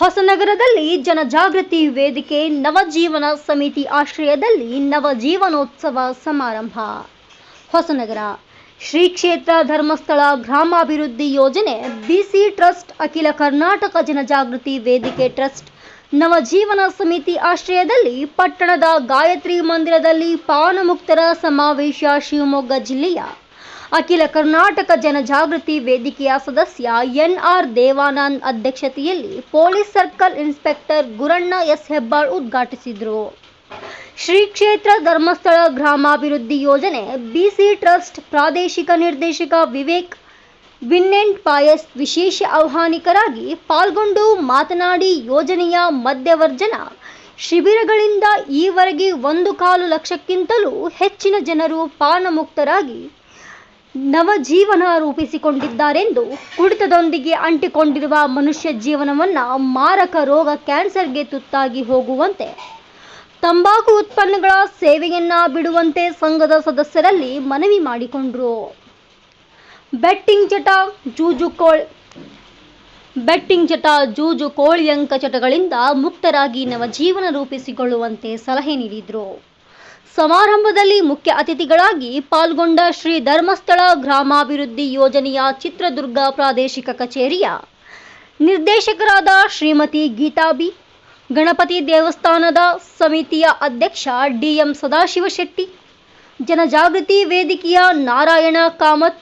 ಹೊಸನಗರದಲ್ಲಿ ಜನಜಾಗೃತಿ ವೇದಿಕೆ ನವಜೀವನ ಸಮಿತಿ ಆಶ್ರಯದಲ್ಲಿ ನವಜೀವನೋತ್ಸವ ಸಮಾರಂಭ. ಹೊಸನಗರ ಶ್ರೀ ಕ್ಷೇತ್ರ ಧರ್ಮಸ್ಥಳ ಗ್ರಾಮಾಭಿವೃದ್ಧಿ ಯೋಜನೆ ಬಿಸಿ ಟ್ರಸ್ಟ್ ಅಖಿಲ ಕರ್ನಾಟಕ ಜನಜಾಗೃತಿ ವೇದಿಕೆ ಟ್ರಸ್ಟ್ ನವಜೀವನ ಸಮಿತಿ ಆಶ್ರಯದಲ್ಲಿ ಪಟ್ಟಣದ ಗಾಯತ್ರಿ ಮಂದಿರದಲ್ಲಿ ಪಾನಮುಕ್ತರ ಸಮಾವೇಶ ಶಿವಮೊಗ್ಗ ಜಿಲ್ಲೆಯ ಅಖಿಲ ಕರ್ನಾಟಕ ಜನಜಾಗೃತಿ ವೇದಿಕೆಯ ಸದಸ್ಯ ಎನ್ಆರ್ ದೇವಾನಂದ್ ಅಧ್ಯಕ್ಷತೆಯಲ್ಲಿ police circle inspector Guranna S Hebbal ಉದ್ಘಾಟಿಸಿದರು. ಶ್ರೀ ಕ್ಷೇತ್ರ ಧರ್ಮಸ್ಥಳ ಗ್ರಾಮಾಭಿವೃದ್ಧಿ ಯೋಜನೆ ಬಿಸಿ ಟ್ರಸ್ಟ್ ಪ್ರಾದೇಶಿಕ ನಿರ್ದೇಶಕ ವಿವೇಕ್ ವಿನ್ನೆಂಟ್ ಪಾಯಸ್ ವಿಶೇಷ ಆಹ್ವಾನಿಕರಾಗಿ ಪಾಲ್ಗೊಂಡು ಮಾತನಾಡಿ ಯೋಜನೆಯ ಮಧ್ಯವರ್ಜನ ಶಿಬಿರಗಳಿಂದ ಈವರೆಗೆ ಒಂದು ಕಾಲು ಲಕ್ಷಕ್ಕಿಂತಲೂ ಹೆಚ್ಚಿನ ಜನರು ಪಾನಮುಕ್ತರಾಗಿ ನವಜೀವನ ರೂಪಿಸಿಕೊಂಡಿದ್ದಾರೆಂದು ಕುಡಿತದೊಂದಿಗೆ ಅಂಟಿಕೊಂಡಿರುವ ಮನುಷ್ಯ ಜೀವನವನ್ನು ಮಾರಕ ರೋಗ ಕ್ಯಾನ್ಸರ್ಗೆ ತುತ್ತಾಗಿ ಹೋಗುವಂತೆ, ತಂಬಾಕು ಉತ್ಪನ್ನಗಳ ಸೇವೆಯನ್ನ ಬಿಡುವಂತೆ ಸಂಘದ ಸದಸ್ಯರಲ್ಲಿ ಮನವಿ ಮಾಡಿಕೊಂಡ್ರು. ಬೆಟ್ಟಿಂಗ್ ಚಟ ಜೂಜು ಕೋಳ್ ಬೆಟ್ಟಿಂಗ್ ಚಟ ಜೂಜು ಕೋಳಿಯಂಕ ಚಟಗಳಿಂದ ಮುಕ್ತರಾಗಿ ನವಜೀವನ ರೂಪಿಸಿಕೊಳ್ಳುವಂತೆ ಸಲಹೆ ನೀಡಿದರು. ಸಮಾರಂಭದಲ್ಲಿ ಮುಖ್ಯ ಅತಿಥಿಗಳಾಗಿ ಪಾಲ್ಗೊಂಡ ಶ್ರೀ ಧರ್ಮಸ್ಥಳ ಗ್ರಾಮಾಭಿವೃದ್ಧಿ ಯೋಜನೆಯ ಚಿತ್ರದುರ್ಗ ಪ್ರಾದೇಶಿಕ ಕಚೇರಿಯ ನಿರ್ದೇಶಕರಾದ ಶ್ರೀಮತಿ ಗೀತಾಬಿ ಗಣಪತಿ ದೇವಸ್ಥಾನದ ಸಮಿತಿಯ ಅಧ್ಯಕ್ಷ ಡಿಎಂ ಸದಾಶಿವ ಶೆಟ್ಟಿ ಜನಜಾಗೃತಿ ವೇದಿಕೆಯ ನಾರಾಯಣ ಕಾಮತ್,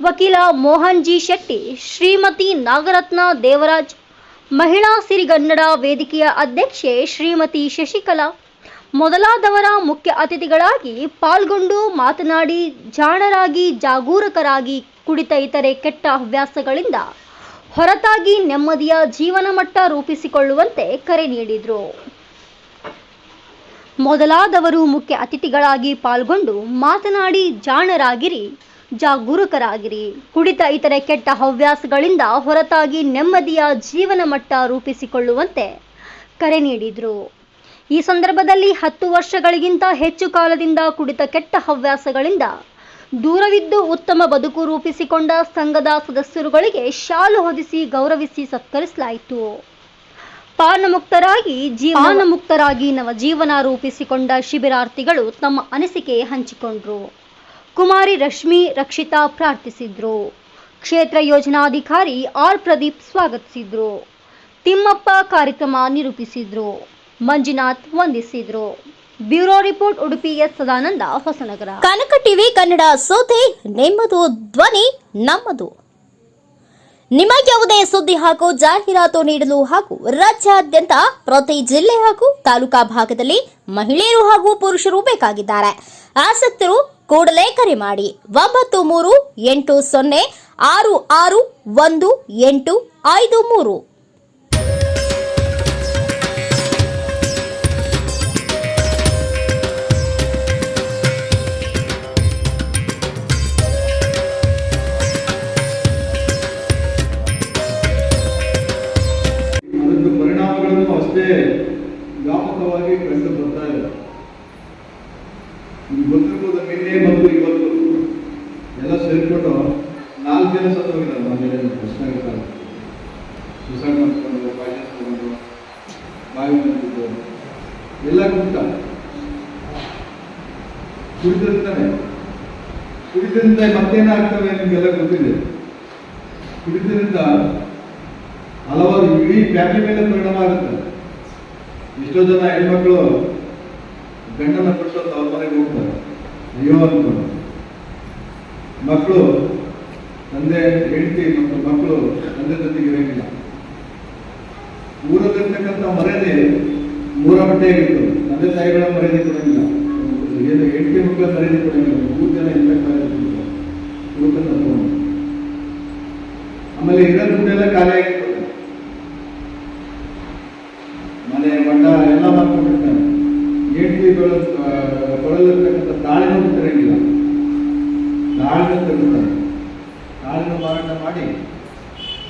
ವಕೀಲ ಮೋಹನ್ ಜಿ ಶೆಟ್ಟಿ, ಶ್ರೀಮತಿ ನಾಗರತ್ನ ದೇವರಾಜ್, ಮಹಿಳಾ ಸಿರಿಗನ್ನಡ ವೇದಿಕೆಯ ಅಧ್ಯಕ್ಷೆ ಶ್ರೀಮತಿ ಶಶಿಕಲಾ ಮೊದಲಾದವರ ಮುಖ್ಯ ಅತಿಥಿಗಳಾಗಿ ಪಾಲ್ಗೊಂಡು ಮಾತನಾಡಿ ಜಾಣರಾಗಿ, ಜಾಗರೂಕರಾಗಿ ಕುಡಿತ ಇತರೆ ಕೆಟ್ಟ ಹವ್ಯಾಸಗಳಿಂದ ಹೊರತಾಗಿ ನೆಮ್ಮದಿಯ ಜೀವನ ಮಟ್ಟ ರೂಪಿಸಿಕೊಳ್ಳುವಂತೆ ಕರೆ ನೀಡಿದರು. ಮೊದಲಾದವರು ಮುಖ್ಯ ಅತಿಥಿಗಳಾಗಿ ಪಾಲ್ಗೊಂಡು ಮಾತನಾಡಿ ಜಾಣರಾಗಿರಿ, ಜಾಗರೂಕರಾಗಿರಿ, ಕುಡಿತ ಇತರೆ ಕೆಟ್ಟ ಹವ್ಯಾಸಗಳಿಂದ ಹೊರತಾಗಿ ನೆಮ್ಮದಿಯ ಜೀವನ ಮಟ್ಟ ರೂಪಿಸಿಕೊಳ್ಳುವಂತೆ ಕರೆ ನೀಡಿದರು. ಈ ಸಂದರ್ಭದಲ್ಲಿ ಹತ್ತು ವರ್ಷಗಳಿಗಿಂತ ಹೆಚ್ಚು ಕಾಲದಿಂದ ಕುಡಿತ ಕೆಟ್ಟ ಹವ್ಯಾಸಗಳಿಂದ ದೂರವಿದ್ದು ಉತ್ತಮ ಬದುಕು ರೂಪಿಸಿಕೊಂಡ ಸಂಘದ ಸದಸ್ಯರುಗಳಿಗೆ ಶಾಲು ಹೊದಿಸಿ ಗೌರವಿಸಿ ಸತ್ಕರಿಸಲಾಯಿತು. ಪಾನಮುಕ್ತರಾಗಿ ಜೀವನಮುಕ್ತರಾಗಿ ನವಜೀವನ ರೂಪಿಸಿಕೊಂಡ ಶಿಬಿರಾರ್ಥಿಗಳು ತಮ್ಮ ಅನಿಸಿಕೆ ಹಂಚಿಕೊಂಡ್ರು. ಕುಮಾರಿ ರಶ್ಮಿ ರಕ್ಷಿತಾ ಪ್ರಾರ್ಥಿಸಿದ್ರು. ಕ್ಷೇತ್ರ ಯೋಜನಾಧಿಕಾರಿ ಆರ್ ಪ್ರದೀಪ್ ಸ್ವಾಗತಿಸಿದ್ರು. ತಿಮ್ಮಪ್ಪ ಕಾರ್ಯಕ್ರಮ ನಿರೂಪಿಸಿದ್ರು. Manjunath ವಂದಿಸಿದ್ರು. Bureau report, Udupi S. Sadananda, Hosanagara. Kanaka TV, Kannada ಸೋತೆ ನಿಮ್ಮದು ಧ್ವನಿ, ನಮ್ಮದು. ನಿಮ್ಮ ಯಾವುದೇ ಸುದ್ದಿ ಹಾಗೂ ಜಾಹೀರಾತು ನೀಡಲು ಹಾಗೂ ರಾಜ್ಯಾದ್ಯಂತ ಪ್ರತಿ ಜಿಲ್ಲೆ ಹಾಗೂ ತಾಲೂಕಾ ಭಾಗದಲ್ಲಿ ಮಹಿಳೆಯರು ಹಾಗೂ ಪುರುಷರು ಬೇಕಾಗಿದ್ದಾರೆ. ಆಸಕ್ತರು ಕೂಡಲೇ ಕರೆ ಮಾಡಿ. ಒಂಬತ್ತು ಮೂರು ಎಂಟು ಸೊನ್ನೆ ಆರು ಆರು ಒಂದು ಎಂಟು ಐದು ಮೂರು. ಕುಡಿದಿರ್ತಾನೆ. ಕುಡಿದ್ರಿಂದ ಮತ್ತೇನಾಗ್ತವೆ ನಿಮಗೆಲ್ಲ ಗೊತ್ತಿದೆ. ಕುಡಿದ್ರಿಂದ ಹಲವಾರು ಇಡೀ ಫ್ಯಾಮಿಲಿ ಮೇಲೆ ಪರಿಣಾಮ ಆಗುತ್ತೆ. ಎಷ್ಟೋ ಜನ ಹೆಣ್ಮಕ್ಳು ಗಂಡನ ಕೊಟ್ಟು ಅವ್ರ ಮನೆಗೆ ಹೋಗ್ತಾರೆ. ಅಯ್ಯೋ ಅನ್ಕೊಂಡು. ಮಕ್ಕಳು ತಂದೆ, ಹೆಂಡತಿ ಮತ್ತು ಮಕ್ಕಳು ತಂದೆ ಜೊತೆಗೆ ಇರಂಗಿಲ್ಲ. ಊರಲ್ಲಿರ್ತಕ್ಕಂಥ ಮರ್ಯಾದೆ ಮೂರ ಬಟ್ಟೆಯಾಗಿತ್ತು ತಂದೆ ತಾಯಿಗಳ ಮರ್ಯಾದೆ ಕೊಡಂಗಿಲ್ಲ. ಏನು ಹೆಂಡತಿ ಮಕ್ಕಳ ಮರ್ಯಾದೆ ಕೊಡಂಗಿಲ್ಲ ಮೂರು ಜನ ಇರ್ಬೇಕಾದ್ರೆ ಹುಡುಕಂತ ಆಮೇಲೆ ಇರೋದು ದುಡ್ಡೆಲ್ಲ ಖಾಲಿ ಆಗಿತ್ತು ಮನೆ ಮಠ ಎಲ್ಲ ಮಾಡ್ಕೊಂಡಿರ್ತಾನೆ ಹೆಂಡತಿ ಕೊಡಲಿರ್ತಕ್ಕಂಥ ತಾಳಿನೂ ತೆರಂಗಿಲ್ಲ ತಾಳಿನೂ ತಗೊಳ್ತಾನೆ ತಾಳಿನ ಮಾರಾಟ ಮಾಡಿ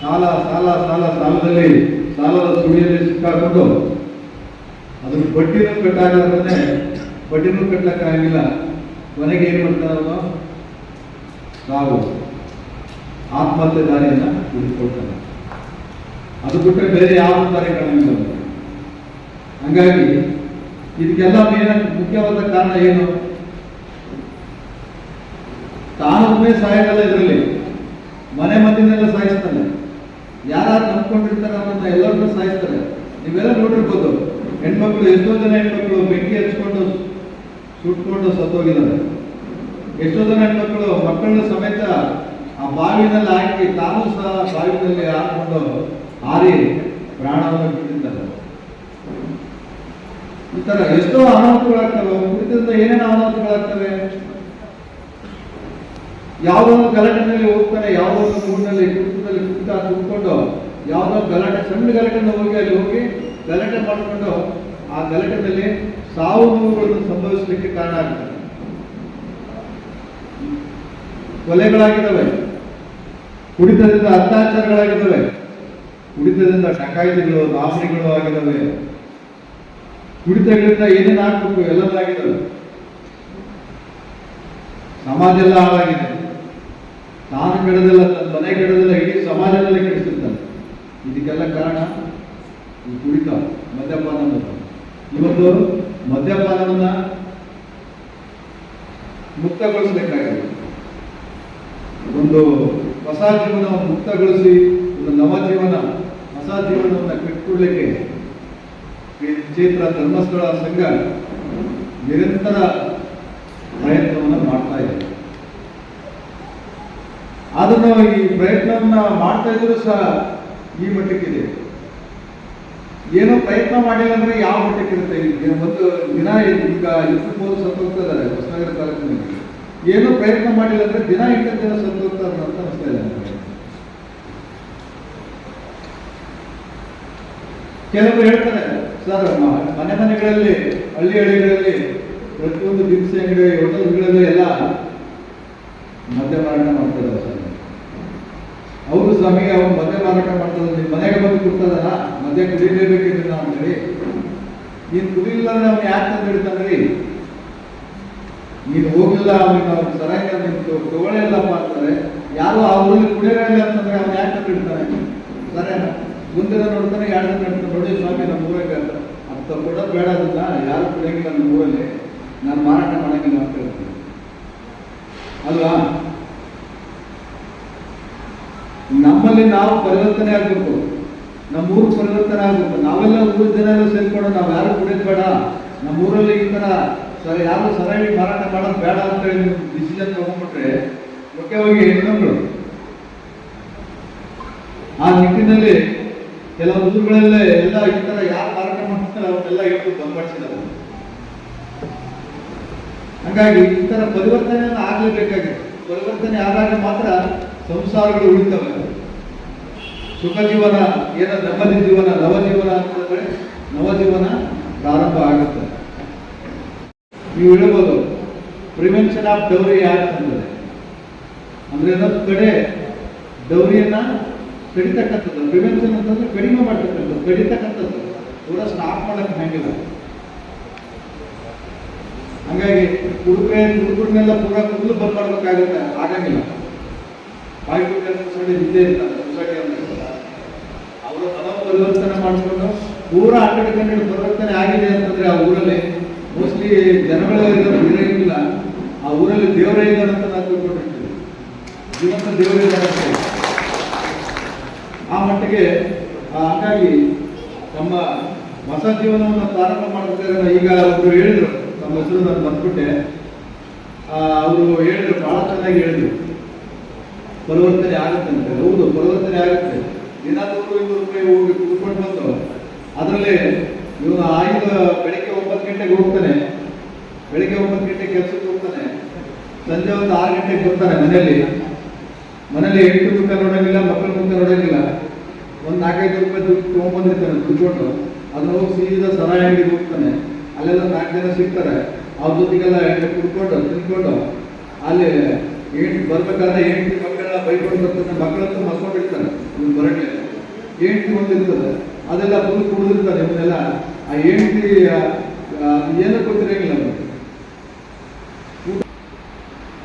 ಸಾಲ ಸಾಲ ಸಾಲ, ಸಾಲದಲ್ಲಿ, ಸಾಲದ ಸುಳಿಯಲ್ಲಿ ಸಿಕ್ಕಾಕೊಂಡು ಅದ್ರ ಬಡ್ಡಿನೂ ಕಟ್ಟಾಗದ್ರೆ ಬಡ್ಡಿನೂ ಕಟ್ಟಕ್ಕಾಗಿಲ್ಲ ಕೊನೆಗೆ ಏನು ಮಾಡ್ತಾರಲ್ಲ ತಾವು ಆತ್ಮಹತ್ಯೆ ದಾರಿಯನ್ನು ಹುಡುಕೊಳ್ತಾರೆ ಅದು ಬಿಟ್ಟರೆ ಬೇರೆ ಯಾವ ಇಲ್ಲ. ಹಾಗಾಗಿ ಇದಕ್ಕೆಲ್ಲ ಮೇನ ಮುಖ್ಯವಾದ ಕಾರಣ ಏನು? ತಾನೊಮ್ಮೆ ಸಾಯೋದಲ್ಲ ಇದರಲ್ಲಿ. ಮನೆ ಮಂದಿನೆಲ್ಲ ಸಾಯಿಸ್ತಾನೆ. ಯಾರು ನಂಬ್ಕೊಂಡಿರ್ತಾರೆ ಅವರನ್ನ ಎಲ್ಲರನ್ನೂ ಸಾಯಿಸ್ತಾರೆ. ನೀವೆಲ್ಲ ನೋಡಿರ್ಬೋದು. ಹೆಣ್ಮಕ್ಳು, ಎಷ್ಟೋ ಜನ ಹೆಣ್ಮಕ್ಳು ಬೆಂಕಿ ಹಚ್ಕೊಂಡು ಸುಟ್ಕೊಂಡು ಸತ್ತೋಗಿದ್ದಾರೆ. ಎಷ್ಟೋ ಜನ ಹೆಣ್ಮಕ್ಳು ಮಕ್ಕಳನ್ನ ಸಮೇತ ಆ ಬಾವಿನಲ್ಲಿ ಹಾಕಿ ತಾನು ಸಹ ಬಾವಿನಲ್ಲಿ ಹಾಕೊಂಡು ಹಾರಿ ಪ್ರಾಣವನ್ನು ಬಿಟ್ಟಿದ್ದಾರೆ. ಈ ತರ ಎಷ್ಟೋ ಅನಾಹುತಗಳಾಗ್ತವೆ ಕುರಿತಂತ ಏನೇನು ಅನಾಹುತಗಳಾಗ್ತವೆ ಯಾವುದೋ ಒಂದು ಗಲಾಟೆನಲ್ಲಿ ಹೋಗ್ತಾನೆ, ಯಾವುದೋ ಒಂದು ಊರಿನಲ್ಲಿ ಕುಟುಂಬದಲ್ಲಿ ಕುಟ್ಟ ಕುತ್ಕೊಂಡು, ಯಾವುದೋ ಗಲಾಟೆ, ಸಣ್ಣ ಗಲಾಟೆನ ಹೋಗಿ ಅಲ್ಲಿ ಹೋಗಿ ಗಲಾಟೆ ಮಾಡಿಕೊಂಡು ಆ ಗಲಕದಲ್ಲಿ ಸಾವು ನೋವುಗಳನ್ನು ಸಂಭವಿಸಲಿಕ್ಕೆ ಕಾರಣ ಆಗ್ತದೆ. ಕೊಲೆಗಳಾಗಿದ್ದಾವೆ. ಕುಡಿತದಿಂದ ಅತ್ಯಾಚಾರಗಳಾಗಿದ್ದಾವೆ. ಕುಡಿತದಿಂದ ಡಕಾಯಿತಿಗಳು ರಾಬರಿಗಳು ಆಗಿದ್ದಾವೆ. ಕುಡಿತಗಳಿಂದ ಏನೇನು ಆಗ್ಬೇಕು ಎಲ್ಲದಾಗಿದ್ದಾವೆ ಸಮಾಜ ಎಲ್ಲ ಹಾಳಾಗಿದೆ. ತಾನು ಕೆಡದಲ್ಲ, ತನ್ನ ಮನೆ ಕೆಡದಲ್ಲ ಇಡೀ ಸಮಾಜದಲ್ಲಿ ಕೆಡಿಸಿರ್ತಾನೆ ಇದಕ್ಕೆಲ್ಲ ಕಾರಣ ಈ ಕುಡಿತ, ಮದ್ಯಪಾನ. ಇವತ್ತು ಮದ್ಯಪಾನವನ್ನ ಮುಕ್ತಗೊಳಿಸಬೇಕಾಗಿದೆ. ಒಂದು ಹೊಸ ಜೀವನವನ್ನು ಮುಕ್ತಗೊಳಿಸಿ, ಒಂದು ನವ ಜೀವನ, ಹೊಸ ಜೀವನವನ್ನು ಕಟ್ಟಿಕೊಡ್ಲಿಕ್ಕೆ ಈ ಕ್ಷೇತ್ರ ಧರ್ಮಸ್ಥಳ ಸಂಘ ನಿರಂತರ ಪ್ರಯತ್ನವನ್ನು ಮಾಡ್ತಾ ಇದೆ. ಆದ್ರೂ ಈ ಪ್ರಯತ್ನವನ್ನ ಮಾಡ್ತಾ ಇದ್ರು ಸಹ ಈ ಮಟ್ಟಕ್ಕಿದೆ. ಏನೋ ಪ್ರಯತ್ನ ಮಾಡಿಲ್ಲ ಅಂದ್ರೆ ಯಾವ ಮಟ್ಟಕ್ಕಿರುತ್ತೆ ಈಗ ಒಂದು ದಿನ ಈಗ ಇಪ್ಪತ್ಮೂರು ಸತ್ತು ಹೋಗ್ತಿದ್ದಾರೆ ಹೊಸನಗರ ತಾಲೂಕಿನಲ್ಲಿ. ಏನೋ ಪ್ರಯತ್ನ ಮಾಡಿಲ್ಲ ಅಂದ್ರೆ ದಿನ ಇಟ್ಟ ಜನ ಸತ್ತೋಗ್ತಾರೆ ಅಂತ ಅನಿಸ್ತಾ ನನಗೆ. ಕೆಲವರು ಹೇಳ್ತಾರೆ, ಸರ್ ಮನೆ ಮನೆಗಳಲ್ಲಿ, ಹಳ್ಳಿ ಹಳ್ಳಿಗಳಲ್ಲಿ, ಪ್ರತಿಯೊಂದು ದಿನಸಿ ಅಂಗಡಿ ಹೋಟೆಲ್ಗಳಲ್ಲಿ ಎಲ್ಲ ಮದ್ಯ ಮಾರಾಟ ಮಾಡ್ತಾರೆ ಸರ್. ಅವರು ಸ್ವಾಮಿ ಅವ್ರು ಮದ್ಯ ಮಾಡ್ತಾರೆ ನಿಮ್ಮ ಮನೆಗೆ ಬಂದು ಕೊಡ್ತದಲ್ಲ ಮದ್ಯ ಕುಡಿಲೇಬೇಕಿದ್ರೆ ಅಂತೇಳಿ ನೀನು ಕುಡಿಲಿಲ್ಲ ಅಂದ್ರೆ ಅವ್ನು ಯಾಕೆ ಅಂತ ಹೇಳ್ತಾನ್ರಿ ನೀನು ಹೋಗಿಲ್ಲ, ಅವನಿಗೆ ಅವ್ನು ಸರಿಯಾಗಿ ನೀನು ತಗೊಳ್ಳಿಲ್ಲಪ್ಪ ಅಂತಾರೆ. ಯಾರು ಆ ಊರಲ್ಲಿ ಕುಡಿಯೋರೇ ಇಲ್ಲ ಅಂತಂದ್ರೆ ಅವ್ನು ಯಾಕೆ ಅಂತ ಹೇಳ್ತಾನೆ ಸರಿನಾ? ಮುಂದಿನ ನೋಡ್ತಾನೆ ಎರಡು ನೋಡ್ತಾನೆ ನೋಡಿ ಸ್ವಾಮಿ, ನಮ್ಮ ಊರಾಗ ಅಂತ ಕೊಡೋದು ಬೇಡ ಅದನ್ನ. ಯಾರು ಕುಡಿಯಂಗಿಲ್ಲ ನಮ್ಮ ಊರಲ್ಲಿ. ನಾನು ಮಾರಾಟ ಮಾಡಂಗಿಲ್ಲ ಅಂತ ಹೇಳ್ತೀನಿ. ಅಲ್ವಾ? ನಮ್ಮಲ್ಲಿ ನಾವು ಪರಿವರ್ತನೆ ಆಗಬೇಕು. ನಮ್ಮ ಊರು ಪರಿವರ್ತನೆ ಆಗಬೇಕು. ನಾವೆಲ್ಲ ಊರು ಜನ ಎಲ್ಲ ಸೇರ್ಕೊಂಡು ನಾವು ಯಾರು ಕುಡಿಯೋದು ಬೇಡ ನಮ್ಮ ಊರಲ್ಲಿ ಈ ಥರ ಸರಿ ಯಾರು ಸರಿಯಾಗಿ ಮಾರಾಟ ಮಾಡೋದು ಬೇಡ ಅಂತ ಹೇಳಿ ಡಿಸಿಷನ್ ತಗೊಂಡ್ಬಿಟ್ರೆ ಮುಖ್ಯವಾಗಿ ಹೆಣ್ಮಕ್ಳು. ಆ ನಿಟ್ಟಿನಲ್ಲಿ ಕೆಲವು ಊರುಗಳಲ್ಲೇ ಎಲ್ಲ ಈ ಥರ ಯಾರು ಮಾರಾಟ ಮಾಡ್ತಾರೆ ಅವನ್ನೆಲ್ಲ ಇಟ್ಟು ಬಂದ್ ಮಾಡಿಸಿದ್ದಾರೆ ಹಂಗಾಗಿ ಈ ಥರ ಪರಿವರ್ತನೆಯನ್ನು ಆಗಲೇಬೇಕಾಗಿದೆ. ಪರಿವರ್ತನೆ ಆದಾಗ ಮಾತ್ರ ಸಂಸಾರಗಳು ಉಳಿತವೆ. ಸುಖ ಜೀವನ ಏನ ನೆಮ್ಮದಿ ಜೀವನ ನವ ಜೀವನ ಅಂತಂದ್ರೆ ನವ ಜೀವನ ಪ್ರಾರಂಭ ಆಗುತ್ತೆ. ನೀವು ಹೇಳ್ಬೋದು ಪ್ರಿವೆನ್ಷನ್ ಆಫ್ ಡೌರಿ ಆಕ್ಟ್ ಅಂತಂದ್ರೆ ಅಂದ್ರೆ ಇನ್ನೊಂದು ಕಡೆ ಡೌರಿಯನ್ನ ಕಡಿತಕ್ಕಂಥದ್ದು. ಪ್ರಿವೆನ್ಷನ್ ಅಂತಂದ್ರೆ ಕಡಿಮೆ ಮಾಡ್ತಕ್ಕಂಥದ್ದು, ಕಡಿತಕ್ಕಂಥದ್ದು. ಕೂಡ ಸ್ಟಾಪ್ ಮಾಡಕ್ಕೆ ಹಂಗಿಲ್ಲ. ಹಂಗಾಗಿ ಹುಡುಗರೆ, ಹುಡುಗರನ್ನೆಲ್ಲ ಪೂರ ಕೂದಲು ಬಂದ್ ಮಾಡ್ಬೇಕಾಗುತ್ತೆ, ಆಗಂಗಿಲ್ಲ. ಬಾಯಿ ಸೊಳ್ಳೆ ಇದ್ದೇ ಇರ್ತಾರೆ ಸೊಸೈಟಿ ಪರಿವರ್ತನೆ ಮಾಡಿಕೊಂಡು ಊರ ಆ ಕಡೆ ಕನ್ನಡ ಪರಿವರ್ತನೆ ಆಗಿದೆ ಅಂತಂದ್ರೆ ಆ ಊರಲ್ಲಿ. ಮೋಸ್ಟ್ಲಿ ಜನಗಳೇ ಇರೋದು ಆ ಊರಲ್ಲಿ ದೇವರೇ ಇದ್ದಾರೆ ಅಂತ ನಾವು ತಿಳ್ಕೊಂಡಿರ್ತೀವಿ. ಜೀವಂತ ದೇವರೇ ಇದ್ದಾರೆ ಆ ಮಟ್ಟಿಗೆ ಹಾಗಾಗಿ ತಮ್ಮ ಹೊಸ ಜೀವನವನ್ನು ಪ್ರಾರಂಭ ಮಾಡಬೇಕಾದ್ರೆ ಈಗ ಒಬ್ರು ಹೇಳಿದ್ರು. ತಮ್ಮ ಹೆಸರು ನಾನು ಬಂದ್ಬಿಟ್ಟೆ ಅವರು ಹೇಳಿದ್ರು ಬಹಳ ಚೆನ್ನಾಗಿ ಹೇಳಿದ್ರು. ಪರಿವರ್ತನೆ ಆಗುತ್ತೆ ಅಂತ ಹೌದು, ಪರಿವರ್ತನೆ ಆಗುತ್ತೆ. ದಿನ ನೂರು ಇನ್ನೂರು ರೂಪಾಯಿ ಹೋಗಿ ಕೂತ್ಕೊಂಡು ಬಂದು ಅದರಲ್ಲಿ ಇವನು ಆಯ್ದ ಬೆಳಿಗ್ಗೆ ಒಂಬತ್ತು ಗಂಟೆಗೆ ಹೋಗ್ತಾನೆ. ಬೆಳಿಗ್ಗೆ ಒಂಬತ್ತು ಗಂಟೆಗೆ ಕೆಲಸಕ್ಕೆ ಹೋಗ್ತಾನೆ. ಸಂಜೆ ಒಂದು ಆರು ಗಂಟೆಗೆ ಬರ್ತಾನೆ ಮನೆಯಲ್ಲಿ. ಮನೇಲಿ ಎಂಟು ಮುಖ ನೋಡೋಂಗಿಲ್ಲ ಮಕ್ಕಳ ಮುಖ ನೋಡೋಂಗಿಲ್ಲ ಒಂದು ನಾಲ್ಕೈದು ರೂಪಾಯಿ ದುಡ್ಡು ತೊಗೊಂಬಂದಿರ್ತಾನೆ ದುಡ್ಡು ಅದನ್ನ ಹೋಗಿ ಸೀದಾ ಸರಾಯಿ ಅಂಗಡಿಗೆ ಹೋಗ್ತಾನೆ. ಅಲ್ಲೆಲ್ಲ ನಾಲ್ಕು ಜನ ಸಿಗ್ತಾರೆ. ಅವ್ರ ಜೊತೆಗೆಲ್ಲ ಎಣ್ಣೆ ಕುಡ್ಕೊಂಡು, ತಿನ್ಕೊಂಡು. ಅಲ್ಲಿ ಬರಬೇಕಾದ್ರೆ ಬರ್ಬೇಕಾದ್ರೆ ಹೆಂಡತಿ ಮಕ್ಕಳನ್ನ ಬೈಕೊಂಡು ಬರ್ತಾನೆ ಮಕ್ಕಳಂತೂ ಮಲ್ಕೊಂಡಿರ್ತಾರೆ ಇವ್ನು ಬರಕ್ಕೆ ಹೆಂಡತಿ ಒಂದಿರ್ತದೆ ಅದೆಲ್ಲ ಫುಲ್ ಕುಡಿದಿರ್ತಾರೆ ಇವನ್ನೆಲ್ಲ. ಆ ಏಂಟಿ ಏನೋ ಗೊತ್ತಿರಂಗಿಲ್ಲ ಅವ್ನಿಗೆ.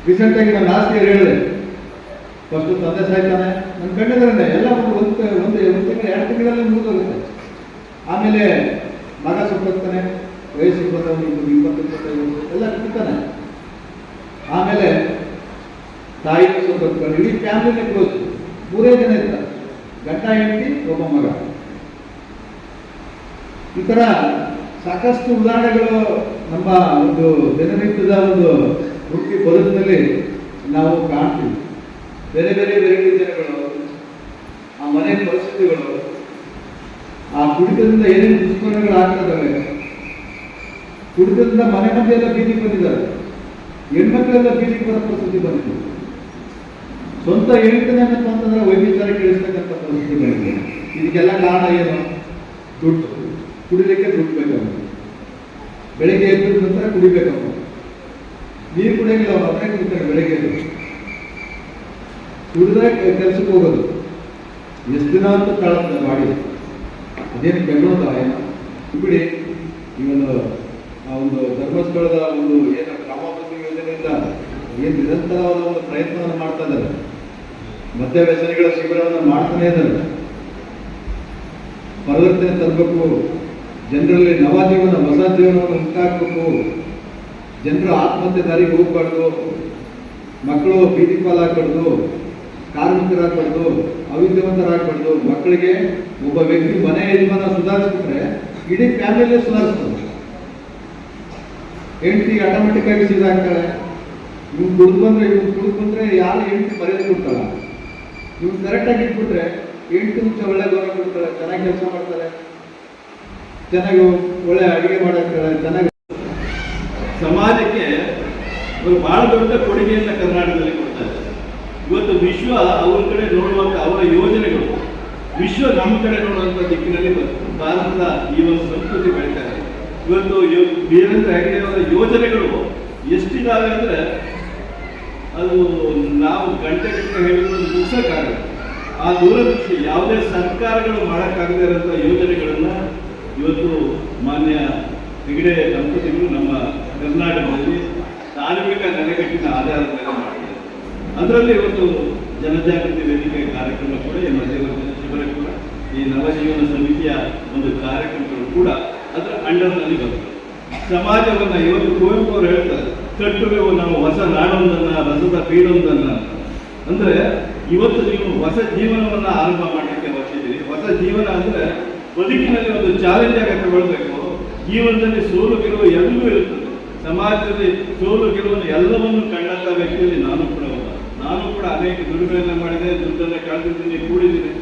ರೀಸೆಂಟಾಗಿ ನಾನು ಲಾಸ್ಟ್ ಇಯರ್ ಹೇಳಿದೆ. ಫಸ್ಟ್ ತಂದೆ ಸಾಯ್ತಾನೆ. ನನ್ನ ಕಣ್ಣಿದ್ರೆ ಎಲ್ಲ ಒಂದು ಒಂದು ಒಂದು ಒಂದು ತಿಂಗಳು, ಎರಡು ತಿಂಗಳಲ್ಲಿ ಮುಗಿದೋಗುತ್ತೆ. ಆಮೇಲೆ ಮಗ ಸುಟ್ಟೋಗ್ತಾನೆ, ವಯಸ್ಸು ಬರ್ತಾನೆ ಇಪ್ಪತ್ತು ಇಪ್ಪತ್ತು ಇಪ್ಪತ್ತೈದು, ಎಲ್ಲ ಕಿತ್ತಾನೆ ಆಮೇಲೆ ತಾಯಿ ಸುಟ್ಟೋಗ್ತಾನೆ ಇಡೀ ಫ್ಯಾಮಿಲಿ ಕ್ಲೋಸ್ ಮೂರೇ ಜನ ಇರ್ತಾರೆ. ಗಂಡ, ಹೆಂಡತಿ, ಒಬ್ಬ ಮಗ. ಈ ಥರ ಸಾಕಷ್ಟು ಉದಾಹರಣೆಗಳು ನಮ್ಮ ಒಂದು ದಿನನಿತ್ಯದ ಒಂದು ವೃತ್ತಿ ಬದುಕಿನಲ್ಲಿ ನಾವು ಕಾಣ್ತೀವಿ. ಬೇರೆ ಬೇರೆ ವೆರೈಟಿ ಜನಗಳು, ಆ ಮನೆ ಪರಿಸ್ಥಿತಿಗಳು, ಆ ಕುಡಿತದಿಂದ ಏನೇನು ದುಷ್ಕರ್ಮಗಳು ಆಗ್ತದವೆ ಕುಡಿತದಿಂದ ಮನೆ ಮಂದಿ ಎಲ್ಲ ಬೀದಿಗೆ ಬಂದಿದ್ದಾರೆ. ಹೆಣ್ಮಕ್ಳೆಲ್ಲ ಬೀದಿಗೆ ಬರೋ ಪರಿಸ್ಥಿತಿ ಬಂದಿದೆ. ಸ್ವಂತ ಏನಪ್ಪ ಅಂತಂದ್ರೆ ವೈದ್ಯರ ಕೇಳಿಸ್ತಕ್ಕಂಥ ಪರಿಸ್ಥಿತಿಗಳಿಗೆ ಇದಕ್ಕೆಲ್ಲ ಕಾರಣ ಏನು? ದುಡ್ಡು. ಕುಡಿಲಿಕ್ಕೆ ದುಡ್ಡು ಬೇಕಾಗುತ್ತೆ ಬೆಳಿಗ್ಗೆ ಎದ್ದ ನಂತರ ಕುಡಿಬೇಕಪ್ಪ ನೀರು ಕುಡಿಯಂಗಿಲ್ಲ, ಅವ್ರು ಅದೇ ಕುಡಿತಾರೆ ಬೆಳಿಗ್ಗೆ ಎದ್ದು. ಕುಡಿದ್ರೆ ಕೆಲಸಕ್ಕೆ ಹೋಗೋದು. ಎಷ್ಟು ದಿನ ಅಂತ ತಾಳುತ್ತೆ ಬಾಡಿ. ಅದೇನು ಬೆಂಗಳೂರು ಏನು? ಬಿಡಿ. ಈ ಆ ಒಂದು ಧರ್ಮಸ್ಥಳದ ಒಂದು ಏನು ಗ್ರಾಮಾಭಿವೃದ್ಧಿ ಯೋಜನೆಯಿಂದ ಏನು ನಿರಂತರವಾದ ಒಂದು ಪ್ರಯತ್ನವನ್ನು ಮಾಡ್ತಾ ಇದ್ದಾರೆ. ಮದ್ಯ ವ್ಯಸನಿಗಳ ಶಿಬಿರವನ್ನು ಮಾಡ್ತಾನೆ ಇದ್ದಾರೆ ಪರಿವರ್ತನೆ ತರಬೇಕು. ಜನರಲ್ಲಿ ನವ ಜೀವನ ಹೊಸ ಜೀವನವನ್ನು ಉಂಟಾಕಬೇಕು ಜನರು ಆತ್ಮಹತ್ಯೆ ದಾರಿಗೆ ಹೋಗ್ಬಾರ್ದು. ಮಕ್ಕಳು ಬೀದಿ ಪಾಲಾಗಬಾರ್ದು, ಕಾರ್ಮಿಕರಾಗಬಾರ್ದು, ಅವಿದ್ಯಾವಂತರಾಗಬಾರ್ದು. ಮಕ್ಕಳಿಗೆ ಒಬ್ಬ ವ್ಯಕ್ತಿ ಮನೆ ಯಜಮಾನ ಸುಧಾರಿಸ್ಬಿಟ್ರೆ ಇಡೀ ಫ್ಯಾಮಿಲಿ ಸುಧಾರಿಸ್ತದೆ ಹೆಂಡತಿ ಆಟೋಮೆಟಿಕ್ ಆಗಿ ಸೀದಾಗ್ತಾಳೆ ಇವ್ನು ಕುಡಿದು ಬಂದ್ರೆ, ಇವ್ನು ಕುಡಿದು ಬಂದ್ರೆ ಯಾರು ಹೆಂಡತಿ ಮರ್ಯಾದೆ ಕೊಡ್ತಾಳ? ಇವ್ನು ಕರೆಕ್ಟಾಗಿ ಇಟ್ಬಿಟ್ರೆ ಎಂಟು ನಿಮಿಷ ಒಳ್ಳೆ ಗೌರವ ಕೊಡ್ತಾರೆ, ಚೆನ್ನಾಗಿ ಕೆಲಸ ಮಾಡ್ತಾರೆ, ಚೆನ್ನಾಗಿ ಒಳ್ಳೆ ಅಡುಗೆ ಮಾಡ್ತಾರೆ, ಚೆನ್ನಾಗಿ ಸಮಾಜಕ್ಕೆ ಅವರು ಬಹಳ ದೊಡ್ಡ ಕೊಡುಗೆಯನ್ನು ಕರ್ನಾಟಕದಲ್ಲಿ ಕೊಡ್ತಾರೆ. ಇವತ್ತು ವಿಶ್ವ ಅವ್ರ ಕಡೆ ನೋಡುವಂಥ ಅವರ ಯೋಜನೆಗಳು, ವಿಶ್ವ ನಮ್ಮ ಕಡೆ ನೋಡುವಂಥ ದಿಕ್ಕಿನಲ್ಲಿ ಭಾರತದ ಈ ಒಂದು ಸಂಸ್ಕೃತಿ ಬೆಳೀತಾರೆ ಇವತ್ತು ವೀರೇಂದ್ರ ಹೆಗ್ಡೆ ಅವರ ಯೋಜನೆಗಳು ಎಷ್ಟಿದಾವೆ ಅಂದ್ರೆ ಅದು ನಾವು ಗಂಟೆ ಗಂಟೆ ಹೇಳಿದ್ರು ಮುಗಿಸೋಕ್ಕಾಗಲ್ಲ. ಆ ದೂರದೃಷ್ಟಿ ಯಾವುದೇ ಸರ್ಕಾರಗಳು ಮಾಡೋಕ್ಕಾಗದೇ ಇರೋಂಥ ಯೋಜನೆಗಳನ್ನು ಇವತ್ತು ಮಾನ್ಯ ಹೆಗಡೆ ದಂಪತಿಗಳು ನಮ್ಮ ಕರ್ನಾಟಕದಲ್ಲಿ ಧಾರ್ಮಿಕ ನೆಲೆಗಟ್ಟಿನ ಆಧಾರದ ಮೇಲೆ ಮಾಡಿದ್ದಾರೆ ಅದರಲ್ಲಿ ಇವತ್ತು ಜನಜಾಗೃತಿ ವೇದಿಕೆ ಕಾರ್ಯಕ್ರಮ ಕೂಡ, ಈ ಮಧ್ಯವರ್ತಿನ ಶಿಬಿರ ಕೂಡ, ಈ ನವಜೀವನ ಸಮಿತಿಯ ಒಂದು ಕಾರ್ಯಕ್ರಮಗಳು ಕೂಡ ಅದರ ಅಂಡರ್ನಲ್ಲಿ ಬರ್ತದೆ ಸಮಾಜವನ್ನು ಇವತ್ತು ಕುವೆಂಪು ಅವರು ಹೇಳ್ತಾರೆ ಕಟ್ಟುವೆವು ನಾವು ಹೊಸ ನಾಡೊಂದನ್ನ ರಸದ ಪೀಡೊಂದನ್ನ. ಅಂದ್ರೆ ಇವತ್ತು ನೀವು ಹೊಸ ಜೀವನವನ್ನ ಆರಂಭ ಮಾಡಲಿಕ್ಕೆ ಹೊರಟಿದ್ದೀರಿ ಹೊಸ ಜೀವನ ಅಂದ್ರೆ ಬದುಕಿನಲ್ಲಿ ಒಂದು ಚಾಲೆಂಜ್ ಆಗಿ ತಗೊಳ್ಬೇಕು. ಜೀವನದಲ್ಲಿ ಸೋಲು ಗೆಲುವು ಎಲ್ಲವೂ ಇರುತ್ತದೆ. ಸಮಾಜದಲ್ಲಿ ಸೋಲು ಗೆಲುವನ್ನು ಎಲ್ಲವನ್ನು ಕಂಡಂತ ವ್ಯಕ್ತಿಯಲ್ಲಿ ನಾನು ಕೂಡ ನಾನು ಕೂಡ ಅನೇಕ ದುಡ್ಡುಗಳನ್ನ ಮಾಡಿದೆ, ದುಡ್ಡನ್ನ ಕಳೆದಿದ್ದೀನಿ, ಕೂಡಿದ್ದೀನಿ.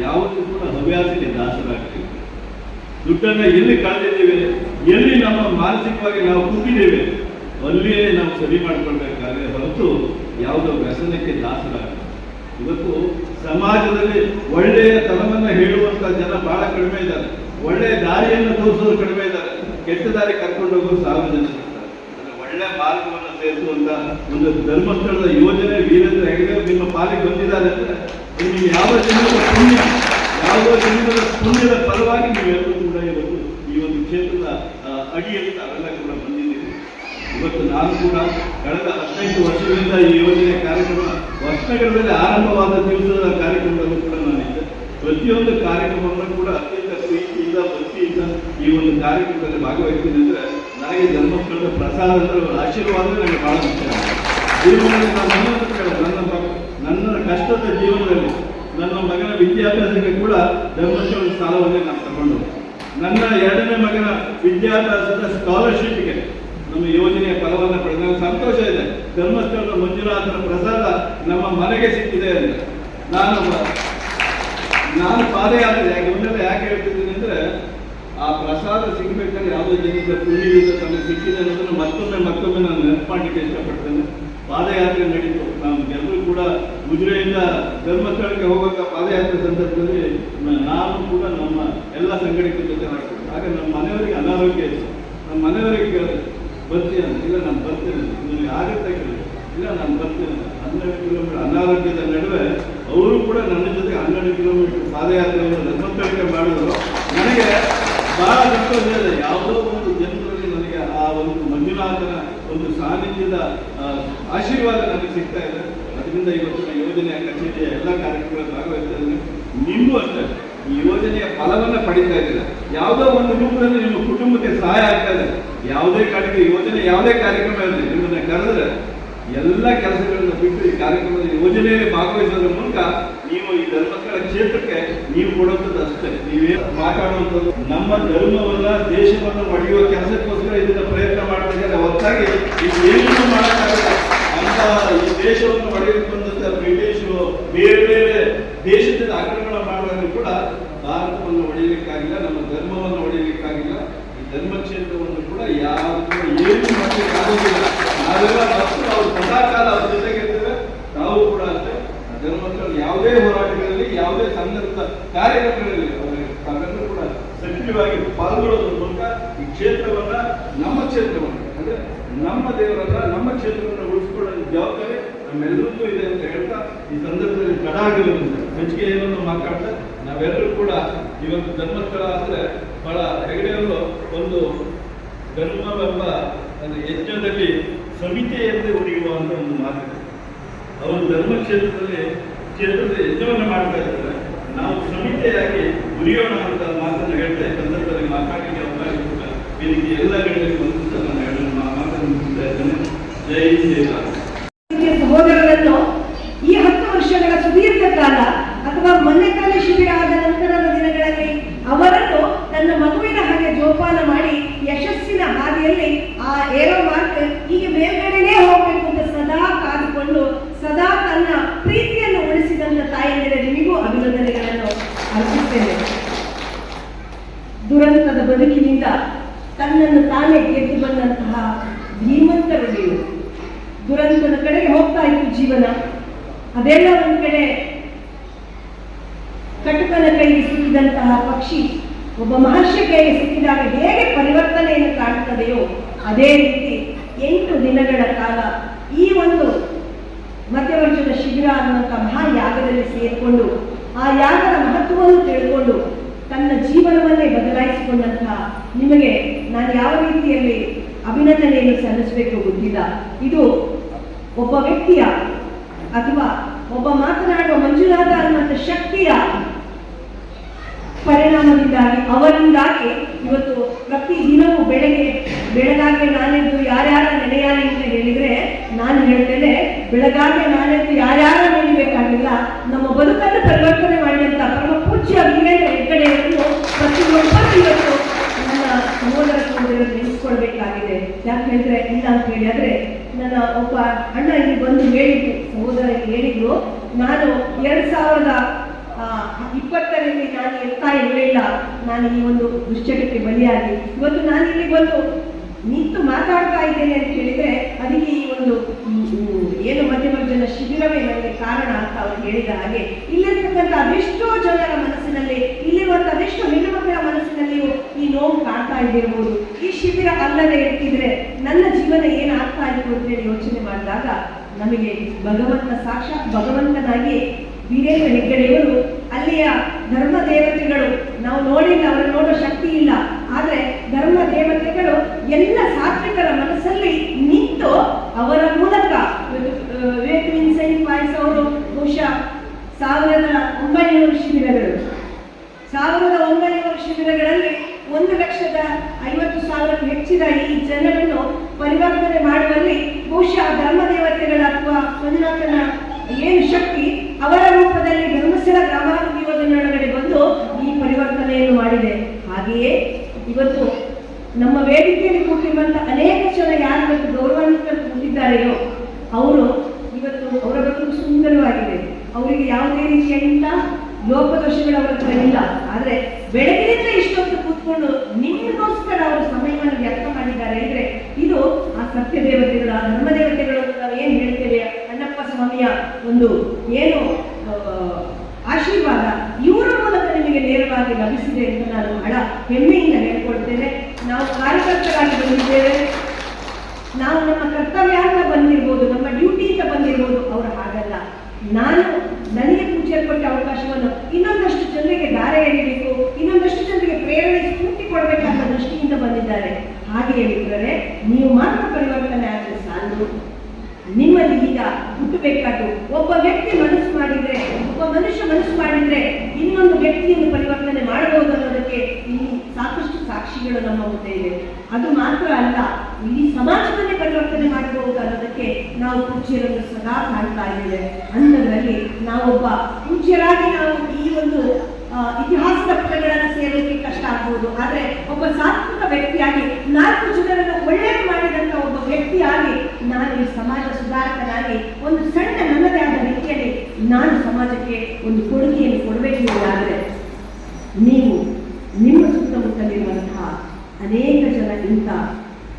ಯಾವತ್ತೂ ಕೂಡ ಹವ್ಯಾಸಕ್ಕೆ ದಾಸರಾಗ್ತೀವಿ. ದುಡ್ಡನ್ನ ಎಲ್ಲಿ ಕಳೆದಿದ್ದೇವೆ? ಎಲ್ಲಿ ನಮ್ಮ ಮಾನಸಿಕವಾಗಿ ನಾವು ಕುಗ್ಗಿದ್ದೇವೆ? ಅಲ್ಲಿಯೇ ನಾವು ಸರಿ ಮಾಡಿಕೊಳ್ಬೇಕಾದ್ರೆ ಹೊರತು ಯಾವುದೋ ವ್ಯಸನಕ್ಕೆ ದಾಸರಾಗ ಇವತ್ತು ಸಮಾಜದಲ್ಲಿ ಒಳ್ಳೆಯ ತನವನ್ನು ಹೇಳುವಂತ ಜನ ಬಹಳ ಕಡಿಮೆ ಇದ್ದಾರೆ. ಒಳ್ಳೆಯ ದಾರಿಯನ್ನು ತೋರಿಸೋರು ಕಡಿಮೆ ಇದ್ದಾರೆ. ಕೆಟ್ಟ ದಾರಿ ಕರ್ಕೊಂಡು ಹೋಗೋರು ಸಾವಿರ ಜನ ಇರ್ತಾರೆ. ಅಂದ್ರೆ ಒಳ್ಳೆ ಮಾರ್ಗವನ್ನು ಸೇರಿಸುವಂತ ಒಂದು ಧರ್ಮಸ್ಥಳದ ಯೋಜನೆ ವೀರೇಂದ್ರ ಹೆಗಡೆ ನಿಮ್ಮ ಪಾಲಿಗೆ ಬಂದಿದ್ದಾರೆ ಅಂದ್ರೆ ಯಾವ ಜನರ ಪುಣ್ಯ, ಯಾವುದೋ ಜನರ ಪುಣ್ಯದ ಫಲವಾಗಿ ನೀವೆಲ್ಲರೂ ಕೂಡ ಇವತ್ತು ಈ ಒಂದು ಕ್ಷೇತ್ರದ ಅಡಿಯಲ್ಲಿ ಇವತ್ತು ನಾನು ಕೂಡ ಕಳೆದ ಹದಿನೈದು ವರ್ಷಗಳಿಂದ ಈ ಯೋಜನೆ ಕಾರ್ಯಕ್ರಮ ಹೊಸನಗರದಲ್ಲಿ ಆರಂಭವಾದ ದಿವಸದ ಕಾರ್ಯಕ್ರಮದಲ್ಲೂ ಕೂಡ ನಾನಿದ್ದೆ ಪ್ರತಿಯೊಂದು ಕಾರ್ಯಕ್ರಮವನ್ನು ಕೂಡ ಅತ್ಯಂತ ಪ್ರೀತಿಯಿಂದ, ಭಕ್ತಿಯಿಂದ ಈ ಒಂದು ಕಾರ್ಯಕ್ರಮದಲ್ಲಿ ಭಾಗವಹಿಸ್ತೀನಿ ಅಂದರೆ ನನಗೆ ಧರ್ಮಸ್ಥಳದ ಪ್ರಸಾದ ಅಂದರೆ ಅವರ ಆಶೀರ್ವಾದ ನನಗೆ ಬಹಳ ಮುಖ್ಯ. ಜೀವನದಲ್ಲಿ ನಾನು ನನ್ನ ನನ್ನ ಕಷ್ಟದ ಜೀವನದಲ್ಲಿ ನನ್ನ ಮಗನ ವಿದ್ಯಾಭ್ಯಾಸಕ್ಕೆ ಕೂಡ ಧರ್ಮಸ್ಥಳದ ಸಾಲವನ್ನೇ ನಾನು ತಗೊಂಡು ನನ್ನ ಎರಡನೇ ಮಗನ ವಿದ್ಯಾಭ್ಯಾಸದ ಸ್ಕಾಲರ್ಶಿಪ್ಗೆ ನಮ್ಮ ಯೋಜನೆಯ ಫಲವನ್ನು ಪಡೆದ ಸಂತೋಷ ಇದೆ. ಧರ್ಮಸ್ಥಳದ ಮಂಜುನಾಥನ ಪ್ರಸಾದ ನಮ್ಮ ಮನೆಗೆ ಸಿಕ್ಕಿದೆ ಅಂತ. ನಾನು ನಾನು ಪಾದಯಾತ್ರೆ ಯಾಕೆ ಒಂದೆಲ್ಲ ಯಾಕೆ ಹೇಳ್ತಿದ್ದೀನಿ ಅಂದ್ರೆ, ಆ ಪ್ರಸಾದ ಸಿಗ್ಬೇಕಾದ್ರೆ ಯಾವುದೋ ಜನರಿಂದ ಪುಣ್ಯದಿಂದ ತನಗೆ ಸಿಕ್ಕಿದೆ ಅನ್ನೋದನ್ನು ಮತ್ತೊಮ್ಮೆ ಮತ್ತೊಮ್ಮೆ ನಾನು ನೆನಪು ಮಾಡಲಿಕ್ಕೆ ಇಷ್ಟಪಡ್ತೇನೆ. ಪಾದಯಾತ್ರೆ ನಡೀತು. ನಾವು ಎಲ್ಲರೂ ಕೂಡ ಉಜಿರೆಯಿಂದ ಧರ್ಮಸ್ಥಳಕ್ಕೆ ಹೋಗುವಾಗ ಪಾದಯಾತ್ರೆ ಸಂದರ್ಭದಲ್ಲಿ ನಾನು ಕೂಡ ನಮ್ಮ ಎಲ್ಲ ಸಂಘಟಕರ ಜೊತೆ ಮಾಡ್ತೀನಿ ಆಗ ನಮ್ಮ ಮನೆಯವರಿಗೆ ಅನಾರೋಗ್ಯ ಇತ್ತು. ನಮ್ಮ ಮನೆಯವರಿಗೆ ಬರ್ತೀನಿ ಇಲ್ಲ ನಾನು ಬರ್ತೀನಿ. ನಿಮಗೆ ಆಗುತ್ತೆ ಇಲ್ಲ ನಾನು ಬರ್ತೀನಿ ಅಂತ. ಹನ್ನೆರಡು ಕಿಲೋಮೀಟರ್ ಅನಾರೋಗ್ಯದ ನಡುವೆ ಅವರು ಕೂಡ ನನ್ನ ಜೊತೆ ಹನ್ನೆರಡು ಕಿಲೋಮೀಟರ್ ಪಾದಯಾತ್ರೆಯನ್ನು ಧರ್ಮಸ್ಥಳಕ್ಕೆ ಮಾಡಿದ್ರು. ನನಗೆ ಬಹಳ ಸಂತೋಷ ಇದೆ. ಯಾವುದೋ ಒಂದು ಜನರಲ್ಲಿ ನನಗೆ ಆ ಒಂದು ಮಂಜುನಾಥನ ಒಂದು ಸಾನ್ನಿಧ್ಯದ ಆಶೀರ್ವಾದ ನನಗೆ ಸಿಗ್ತಾ ಇದೆ. ಅದರಿಂದ ಇವತ್ತಿನ ಯೋಜನೆಯ ಕಚೇರಿಯ ಎಲ್ಲ ಕಾರ್ಯಕ್ರಮಗಳಲ್ಲಿ ಭಾಗವಹಿಸ್ತಾ ನಿಮಗೂ ಅಷ್ಟೇ. ಈ ಯೋಜನೆಯ ಫಲವನ್ನು ಪಡಿತಾ ಇದ್ದೀರಾ ಯಾವುದೋ ಒಂದು ರೂಪದಲ್ಲಿ ನಿಮ್ಮ ಕುಟುಂಬಕ್ಕೆ ಸಹಾಯ ಆಗ್ತಾ ಇದೆ. ಯಾವುದೇ ಕಾರ್ಯಕ್ರಮ, ಯೋಜನೆ ಯಾವುದೇ ಕಾರ್ಯಕ್ರಮ ಇರಲಿ, ನಿಮ್ಮನ್ನ ಕರೆದ್ರೆ ಎಲ್ಲ ಕೆಲಸಗಳನ್ನು ಬಿಟ್ಟು ಈ ಕಾರ್ಯಕ್ರಮದ ಯೋಜನೆಯಲ್ಲಿ ಭಾಗವಹಿಸೋದ್ರ ಮೂಲಕ ನೀವು ಈ ಧರ್ಮಸ್ಥಳ ಕ್ಷೇತ್ರಕ್ಕೆ ನೀವು ಕೊಡುವಂಥದ್ದು ಅಷ್ಟೇ. ನೀವೇ ಮಾತಾಡುವಂಥದ್ದು. ನಮ್ಮ ಧರ್ಮವನ್ನ, ದೇಶವನ್ನು ಒಡೆಯುವ ಕೆಲಸಕ್ಕೋಸ್ಕರ ಇದನ್ನ ಪ್ರಯತ್ನ ಮಾಡ್ತಾ ಇದ್ದಾರೆ. ಹೊರತಾಗಿ ಇದೇನು ಮಾಡೋಕ್ಕಾಗಲ್ಲ. ಅಂತ ಈ ದೇಶವನ್ನು ಒಡೆಯಕ್ಕೆ ಬಂದಂತ ಬ್ರಿಟಿಷರು ಬೇರೆ ಬೇರೆ ದೇಶದಿಂದ ಆಕ್ರಮಣ ಮಾಡುವಾಗ ಕೂಡ ಭಾರತವನ್ನು ಒಡೆಯಲಿಕ್ಕಾಗಿಲ್ಲ, ನಮ್ಮ ಧರ್ಮವನ್ನು ಒಡೆಯಲಿಕ್ಕಾಗಿಲ್ಲ. ಧರ್ಮ ಕೂಡ ಕೂಡ ಏನು ಮಾಡಲಿಕ್ಕೆ ಆಗೋದಿಲ್ಲ ನಾವೆಲ್ಲ ಮತ್ತು ಅವ್ರು ಸದಾಕಾಲ ಅವ್ರ ಜೊತೆಗೆ ಇರ್ತೇವೆ ನಾವು ಕೂಡ ಅಷ್ಟೇ. ಧರ್ಮಸ್ಥಳ ಯಾವುದೇ ಹೋರಾಟಗಳಲ್ಲಿ, ಯಾವುದೇ ಸಂದರ್ಭ ಕಾರ್ಯಕ್ರಮಗಳಲ್ಲಿ ಅವರಿಗೆ ತಾವೆಲ್ಲರೂ ಕೂಡ ಸಕ್ರಿಯವಾಗಿ ಪಾಲ್ಗೊಳ್ಳೋದ್ರ ಮೂಲಕ ಈ ಕ್ಷೇತ್ರವನ್ನ, ನಮ್ಮ ಕ್ಷೇತ್ರವನ್ನು, ಅಂದ್ರೆ ನಮ್ಮ ದೇವರನ್ನ ನಮ್ಮ ಕ್ಷೇತ್ರವನ್ನು ಉಳಿಸ್ಕೊಳ್ಳೋ ಜವಾಬ್ದಾರಿ ನಮ್ಮೆಲ್ಲರಿಗೂ ಇದೆ ಅಂತ ಹೇಳ್ತಾ ಈ ಸಂದರ್ಭದಲ್ಲಿ ತಡ ಆಗಿರೋದ್ರಿಂದ ಹೆಚ್ಚಿಗೆ ಏನನ್ನು ಮಾತಾಡ್ತಾ ನಾವೆಲ್ಲರೂ ಕೂಡ ಇವತ್ತು ಧರ್ಮಸ್ಥಳ ಅಂದ್ರೆ ಬಹಳ ಒಂದು ಧರ್ಮವೆಂಬ ಒಂದು ಯಜ್ಞದಲ್ಲಿ ಸಮಿತಿಯಂತೆ ಉಳಿಯುವ ಅಂತ ಒಂದು ಮಾತು ಅವರು ಧರ್ಮ ಕ್ಷೇತ್ರದಲ್ಲಿ ಕ್ಷೇತ್ರದ ಯಜ್ಞವನ್ನು ಮಾಡ್ತಾ ಇದ್ದಾರೆ. ನಾವು ಸಮಿತಿಯಾಗಿ ಉರಿಯೋಣ ಅಂತ ಮಾತನ್ನು ಹೇಳ್ತಾ ಈ ಸಂದರ್ಭದಲ್ಲಿ ಮಾತಾಡಲಿಕ್ಕೆ ಅವಕಾಶ ವೇದಿಕೆ ಎಲ್ಲ ಕಡೆಯಲ್ಲಿ ಒಂದು ನಾನು ಮಾತನ್ನು ಮುಗಿಸ್ತಾ ಇದ್ದೇನೆ. ಜೈ ಶ್ರೀರಾಮ್ ಹಿರಿಯ ಸಹೋದರರನ್ನು ಈ ಹತ್ತು ವರ್ಷಗಳ ಸುದೀರ್ಘ ಕಾಲ ಅಥವಾ ಮೊನ್ನೆ ತಾನೇ ಶಿಬಿರ ಆದ ನಂತರದ ದಿನಗಳಲ್ಲಿ ಅವರನ್ನು ತನ್ನ ಮಗುವಿನ ಹಾಗೆ ಜೋಪಾನ ಮಾಡಿ ಯಶಸ್ಸಿನ ಹಾದಿಯಲ್ಲಿ ಆ ಏರೋ ಮಾರ್ಕ್ ಹೀಗೆ ಮೇಲ್ಗಡೆನೇ ಹೋಗ್ಬೇಕು ಅಂತ ಸದಾ ಕಾದುಕೊಂಡು ಸದಾ ತನ್ನ ಪ್ರೀತಿಯನ್ನು ಉಳಿಸಿದಂತ ತಾಯಂದಿರ ನಿಮಗೂ ಅಭಿನಂದನೆಗಳನ್ನು ಅರ್ಪಿಸ್ತೇನೆ ದುರಂತದ ಬದುಕಿನಿಂದ ತನ್ನನ್ನು ತಾನೇ ಗೆದ್ದು ಬಂದಂತಹ ಧೀಮಂತರು ನೀವು ದುರಂತದ ಕಡೆಗೆ ಹೋಗ್ತಾ ಇತ್ತು ಜೀವನ ಅದೆಲ್ಲ ಒಂದ್ ಕಡೆ. ಕಟುಕನ ಕೈಗೆ ಸಿಕ್ಕಿದಂತಹ ಪಕ್ಷಿ ಒಬ್ಬ ಮಹರ್ಷಿ ಕೈಗೆ ಸಿಕ್ಕಿದಾಗ ಹೇಗೆ ಪರಿವರ್ತನೆಯನ್ನು ಕಾಣ್ತದೆಯೋ ಅದೇ ರೀತಿ ಎಂಟು ದಿನಗಳ ಕಾಲ ಈ ಒಂದು ಮಧ್ಯವರ್ಷದ ಶಿಬಿರ ಅನ್ನುವಂಥ ಮಹಾಯಾಗದಲ್ಲಿ ಸೇರಿಕೊಂಡು ಆ ಯಾಗದ ಮಹತ್ವವನ್ನು ತಿಳ್ಕೊಂಡು ತನ್ನ ಜೀವನವನ್ನೇ ಬದಲಾಯಿಸಿಕೊಂಡಂತಹ ನಿಮಗೆ ನಾನು ಯಾವ ರೀತಿಯಲ್ಲಿ ಅಭಿನಂದನೆಯನ್ನು ಸಲ್ಲಿಸಬೇಕು ಗೊತ್ತಿಲ್ಲ. ಇದು ಒಬ್ಬ ವ್ಯಕ್ತಿಯ ಅಥವಾ ಒಬ್ಬ ಮಾತನಾಡುವ ಮಂಜುನಾಥ ಅನ್ನುವಂಥ ಶಕ್ತಿಯ ಪರಿಣಾಮದಿಂದಾಗಿ ಅವರಿಂದಾಗಿ ಇವತ್ತು ಪ್ರತಿ ದಿನವೂ ಬೆಳಗ್ಗೆ ಬೆಳಗಾಗೆ ನಾನೆದ್ದು ಯಾರ್ಯಾರ ನೆನೆಯಾರಿ ಅಂತ ಹೇಳಿದ್ರೆ ನಾನು ಹೇಳ್ತೇನೆ ಬೆಳಗಾಗೆ ನಾನೆದ್ದು ಯಾರ್ಯಾರ ನೆನೆಯಬೇಕಾಗಿಲ್ಲ ನಮ್ಮ ಬದುಕನ್ನು ಪರಿವರ್ತನೆ ಮಾಡಿದಂತ ಪರಮ ಪೂಜ್ಯ ವೀರೇಂದ್ರ ಹೆಗ್ಗಡೆಯನ್ನು ಪ್ರತಿಯೊಬ್ಬರು ಇವತ್ತು ನನ್ನ ಸಹೋದರ ಸಹೋದರರು ನೆನೆಸ್ಕೊಳ್ಬೇಕಾಗಿದೆ. ಯಾಕೆ ಹೇಳಿದ್ರೆ ಇಲ್ಲ ಅಂತ ಹೇಳಿ ಆದ್ರೆ ನನ್ನ ಒಬ್ಬ ಅಣ್ಣ ಇಲ್ಲಿ ಬಂದು ಹೇಳಿದ್ರು ಸಹೋದರ ಹೇಳಿದ್ರು ನಾನು ಎರಡ್ ಸಾವಿರದ ಇಪ್ಪತ್ತರಲ್ಲಿ ನಾನು ಇರ್ತಾ ಇರಲಿಲ್ಲ ನಾನು ಈ ಒಂದು ದುಶ್ಚಟಕ್ಕೆ ಬಲಿಯಾಗಿ. ಇವತ್ತು ನಾನು ಇಲ್ಲಿ ಬಂದು ನಿಂತು ಮಾತಾಡ್ತಾ ಇದ್ದೇನೆ ಅಂತ ಹೇಳಿದ್ರೆ, ಅದಕ್ಕೆ ಈ ಒಂದು ಏನು ಮಧ್ಯ ಏನು ಮಧ್ಯವರ್ಜನ ಶಿಬಿರವೇ ನನಗೆ ಕಾರಣ ಅಂತ ಅವ್ರು ಹೇಳಿದ ಹಾಗೆ, ಇಲ್ಲಿರ್ತಕ್ಕಂಥ ಅದೆಷ್ಟೋ ಜನರ ಮನಸ್ಸಿನಲ್ಲಿ ಇಲ್ಲಿರುವಂಥ ಅದೆಷ್ಟೋ ಹೆಣ್ಣು ಮಕ್ಕಳ ಮನಸ್ಸಿನಲ್ಲಿಯೂ ಈ ನೋವು ಕಾಣ್ತಾ ಇದ್ದಿರ್ಬೋದು. ಈ ಶಿಬಿರ ಅಲ್ಲದೆ ಇರ್ತಿದ್ರೆ ನನ್ನ ಜೀವನ ಏನಾಗ್ತಾ ಇತ್ತು ಅಂತ ಹೇಳಿ ಮಾಡಿದಾಗ ನಮಗೆ ಭಗವಂತ ಸಾಕ್ಷಾತ್ ಭಗವಂತನಾಗಿ ವೀರೇಂದ್ರ ಹೆಗ್ಗಡೆಯವರು ಅಲ್ಲಿಯ ಧರ್ಮ ದೇವತೆಗಳು ನಾವು ನೋಡಿಲ್ಲ, ಅವರು ನೋಡೋ ಶಕ್ತಿ ಇಲ್ಲ. ಆದ್ರೆ ಧರ್ಮ ದೇವತೆಗಳು ಎಲ್ಲ ಸಾತ್ವಿಕರ ಮನಸ್ಸಲ್ಲಿ ನಿಂತು ಅವರ ಮೂಲಕ ಅವರು ಬಹುಶಃ ಸಾವಿರದ ಒಂಬೈನೂರು ಶಿಬಿರಗಳು. ಸಾವಿರದ ಒಂಬೈನೂರು ಶಿಬಿರಗಳಲ್ಲಿ ಒಂದು ಲಕ್ಷದ ಐವತ್ತು ಸಾವಿರಕ್ಕೂ ಹೆಚ್ಚಿದ ಈ ಜನರನ್ನು ಪರಿವರ್ತನೆ ಮಾಡುವಲ್ಲಿ ಬಹುಶಃ ಧರ್ಮ ದೇವತೆಗಳ ಅಥವಾ ಮಂಜುನಾಥನ ಏನು ಶಕ್ತಿ ಅವರ ರೂಪದಲ್ಲಿ ಧರ್ಮಸ್ಥಳ ಗ್ರಾಮಾಭಿವೃದ್ಧಿ ಯೋಜನೆಯೊಳಗಡೆ ಬಂದು ಈ ಪರಿವರ್ತನೆಯನ್ನು ಮಾಡಿದೆ ಹಾಗೆಯೇ ಇವತ್ತು ನಮ್ಮ ವೇದಿಕೆಯಲ್ಲಿ ಕೂತಿರುವಂತ ಅನೇಕ ಜನ ಯಾರು ಇವತ್ತು ಗೌರವಾನ್ವಿತ ಕೂತಿದ್ದಾರೆಯೋ ಅವರು ಇವತ್ತು ಅವರ ಬದುಕು ಸುಂದರವಾಗಿದೆ ಅವರಿಗೆ ಯಾವುದೇ ರೀತಿಯಾದಂತ ಲೋಪದೋಷಗಳು ಅವರ ಹತ್ರ ಇಲ್ಲ ಆದ್ರೆ ಬೆಳಗಿನಿಂದ ಇಷ್ಟೊತ್ತು ಕೂತ್ಕೊಂಡು ನಿಮಗೋಸ್ಕರ ಅವರು ಸಮಯವನ್ನು ವ್ಯರ್ಥ ಮಾಡಿದ್ದಾರೆ ಅಂದ್ರೆ ಇದು ಆ ಸತ್ಯ ದೇವತೆಗಳು ಆ ಧರ್ಮ ದೇವತೆಗಳು ಅಂತ ನಾವು ಏನ್ ಹೇಳ್ತೇವೆ ಅಣ್ಣಪ್ಪ ಸ್ವಾಮಿಯ ಒಂದು ಏನು ಆ, ಆಶೀರ್ವಾದ ಇವರ ಮೂಲಕ ನಿಮಗೆ ನೇರವಾಗಿ ಲಭಿಸಿದೆ ಅಂತ ನಾನು ಬಹಳ ಹೆಮ್ಮೆಯಿಂದ ಹೇಳ್ಕೊಳ್ತೇನೆ ನಾವು ಕಾರ್ಯಕರ್ತರಾಗಿ ಬಂದಿದ್ದೇವೆ ನಾವು ನಮ್ಮ ಕರ್ತವ್ಯ ಅಂತ ಬಂದಿರ್ಬೋದು, ನಮ್ಮ ಡ್ಯೂಟಿ ಅಂತ ಬಂದಿರ್ಬೋದು, ಅವರು ಹಾಗಲ್ಲ. ನಾನು ನನಗೆ ಕೊಟ್ಟ ಅವಕಾಶವನ್ನು ಇನ್ನೊಂದಷ್ಟು ಜನರಿಗೆ ದಾರೆ ಎಳಿಬೇಕು, ಇನ್ನೊಂದಷ್ಟು ಜನರಿಗೆ ಪ್ರೇರಣೆ ಸ್ಫೂರ್ತಿ ಕೊಡಬೇಕಂತ ದೃಷ್ಟಿಯಿಂದ ಬಂದಿದ್ದಾರೆ. ಹಾಗೆ ಹೇಳಿದರೆ ನೀವು ಮಾತ್ರ ಪರಿವರ್ತನೆ ಆದರೆ ಸಾಲದು. ನಿಮ್ಮಲ್ಲಿ ಈಗ ಹುಟ್ಟಬೇಕಾದ್ದು ಒಬ್ಬ ವ್ಯಕ್ತಿ ಮನಸ್ಸು ಮಾಡಿದ್ರೆ, ಒಬ್ಬ ಮನುಷ್ಯ ಮನಸ್ಸು ಮಾಡಿದ್ರೆ ಇನ್ನೊಂದು ವ್ಯಕ್ತಿಯನ್ನು ಪರಿವರ್ತನೆ ಮಾಡಬಹುದು ಅನ್ನೋದಕ್ಕೆ ಇಲ್ಲಿ ಸಾಕಷ್ಟು ಸಾಕ್ಷಿಗಳು ನಮ್ಮ ಮುಂದೆ ಇದೆ. ಅದು ಮಾತ್ರ ಅಲ್ಲ ಇಡೀ ಸಮಾಜವನ್ನೇ ಪರಿವರ್ತನೆ ಮಾಡಬಹುದು ಅನ್ನೋದಕ್ಕೆ ನಾವು ಪೂಜ್ಯರನ್ನು ಸದಾ ಕಾಣ್ತಾ ಇದ್ದೇವೆ. ಅಂಥದ್ರಲ್ಲಿ ನಾವೊಬ್ಬ ಪೂಜ್ಯರಾಗಿ ನಾವು ಈ ಒಂದು ಇತಿಹಾಸದ ಸೇರೋಕೆ ಕಷ್ಟ ಆಗ್ಬೋದು. ಆದ್ರೆ ಒಬ್ಬ ಸಾತ್ವಿಕ ವ್ಯಕ್ತಿಯಾಗಿ ನಾಲ್ಕು ಜನರನ್ನು ಒಳ್ಳೆಯದು ಮಾಡಿದಂತ ಒಬ್ಬ ವ್ಯಕ್ತಿಯಾಗಿ ನಾನು ಈ ಸಮಾಜ ಸುಧಾರಕನಾಗಿ ಒಂದು ಸಣ್ಣ ನನ್ನದೇ ಆದ ರೀತಿಯಲ್ಲಿ ನಾನು ಸಮಾಜಕ್ಕೆ ಒಂದು ಕೊಡುಗೆಯನ್ನು ಕೊಡಬೇಕು ಆದರೆ ನೀವು ನಿಮ್ಮ ಸುತ್ತಮುತ್ತಲಿರುವಂತಹ ಅನೇಕ ಜನ ಇಂಥ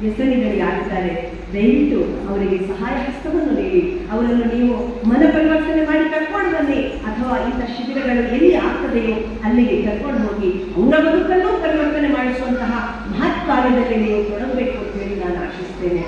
ವ್ಯಸನಿಗಳಿಗಾಗಿದ್ದಾರೆ ದಯವಿಟ್ಟು ಅವರಿಗೆ ಸಹಾಯ ಹಸ್ತವನ್ನು ನೀಡಿ. ಅವರನ್ನು ನೀವು ಮನ ಪರಿವರ್ತನೆ ಮಾಡಿ ಕರ್ಕೊಂಡು ಬನ್ನಿ. ಅಥವಾ ಇಂಥ ಶಿಬಿರಗಳು ಎಲ್ಲಿ ಆಗ್ತದೆಯೋ ಅಲ್ಲಿಗೆ ಕರ್ಕೊಂಡು ಹೋಗಿ ಅವರ ಬದುಕನ್ನು ಪರಿವರ್ತನೆ ಮಾಡಿಸುವಂತಹ ಮಹತ್ ಕಾರ್ಯದಲ್ಲಿ ನೀವು ತೊಡಗಬೇಕು ಅಂತ ಹೇಳಿ ನಾನು ಆಶಿಸ್ತೇನೆ.